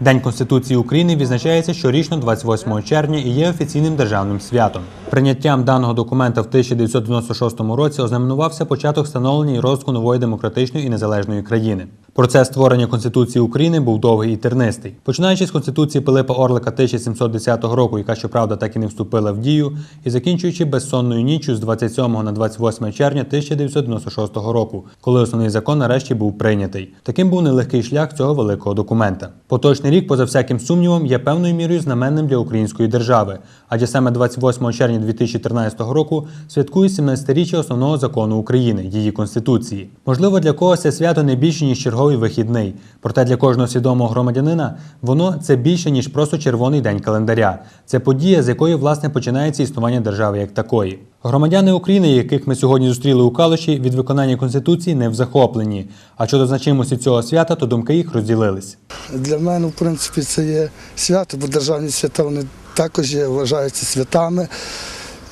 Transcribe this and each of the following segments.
День Конституції України відзначається щорічно 28 червня і є офіційним державним святом. Прийняттям даного документа в 1996 році ознаменувався початок встановлення і розвитку нової демократичної і незалежної країни. Процес створення Конституції України був довгий і тернистий. Починаючи з Конституції Пилипа Орлика 1710 року, яка щоправда так і не вступила в дію, і закінчуючи безсонною ніччю з 27 на 28 червня 1996 року, коли основний закон нарешті був прийнятий. Таким був нелегкий шлях цього великого документа. Поточний рік, поза всяким сумнівом, є певною мірою знаменним для української держави, адже саме 28 червня 2013 року святкує 17-річчя основного закону України, її конституції. Можливо, для когось це свято не більше ніж черговий вихідний. Проте для кожного свідомого громадянина воно це більше ніж просто червоний день календаря. Це подія, з якої власне починається існування держави як такої. Громадяни України, яких ми сьогодні зустріли у Калуші, від виконання конституції не в захопленні. А щодо значимості цього свята, то думки їх розділились. Для мене, в принципі, це є свято, бо державні свята вони також є, вважаються святами.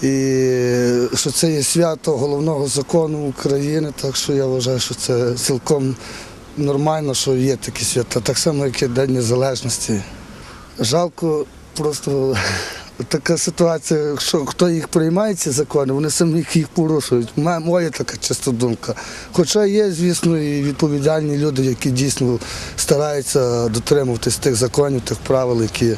І що це є свято головного закону України, так що я вважаю, що це цілком нормально, що є такі свята, так само, як і День Незалежності. Жалко, просто така ситуація, що хто їх приймає, ці закони, вони самі їх порушують. Моя така чиста думка. Хоча є, звісно, і відповідальні люди, які дійсно стараються дотримуватись тих законів, тих правил, які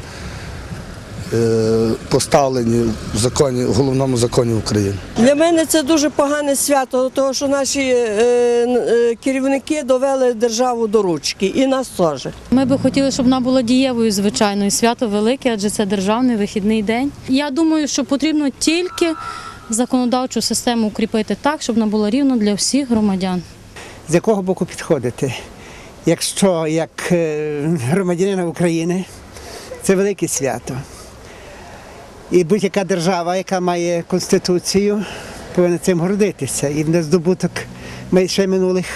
поставлені в законі, в головному законі України. Для мене це дуже погане свято, тому що наші е, е, керівники довели державу до ручки і нас теж. Ми би хотіли, щоб вона була дієвою, звичайно, і свято велике, адже це державний вихідний день. Я думаю, що потрібно тільки законодавчу систему укріпити так, щоб вона була рівна для всіх громадян. з якого боку підходити. Якщо як е, громадянина України це велике свято. І будь-яка держава, яка має конституцію, повинна цим гордитися і не здобуток ще минулих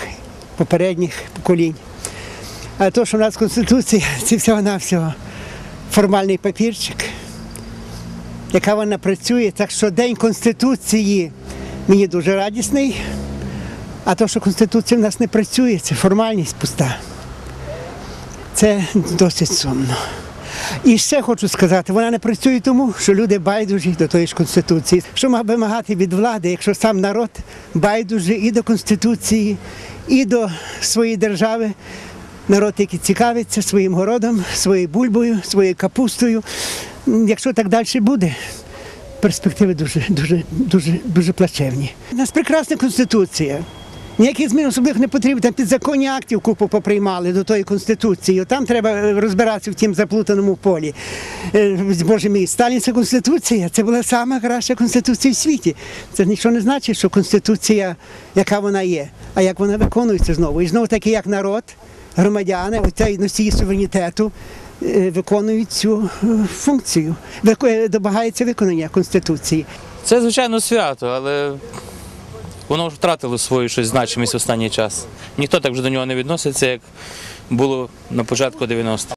попередніх поколінь. А то, що в нас конституція, це всього-навсього формальний папірчик, яка вона працює. Так що День Конституції мені дуже радісний. А то, що Конституція в нас не працює, це формальність пуста. Це досить сумно. І ще хочу сказати, вона не працює тому, що люди байдужі до тої ж Конституції. Що мав вимагати від влади, якщо сам народ байдужий і до Конституції, і до своєї держави. Народ, який цікавиться своїм городом, своєю бульбою, своєю капустою. Якщо так далі буде, перспективи дуже, дуже, дуже, дуже плачевні. У нас прекрасна конституція. Ніяких змін особливих не потрібно. Там підзаконні актів купу поприймали до тої конституції. Там треба е, розбиратися в тім заплутаному полі. Е, Боже мій, Сталінська конституція це була сама краща конституція в світі. Це нічого не значить, що конституція, яка вона є, а як вона виконується знову. І знову таки, як народ, громадяни, оцей носії суверенітету. е, Виконують цю функцію, домагається виконання Конституції. Це, звичайно, свято, але воно вже втратило свою щось значимість останній час. Ніхто так вже до нього не відноситься, як було на початку 90-х.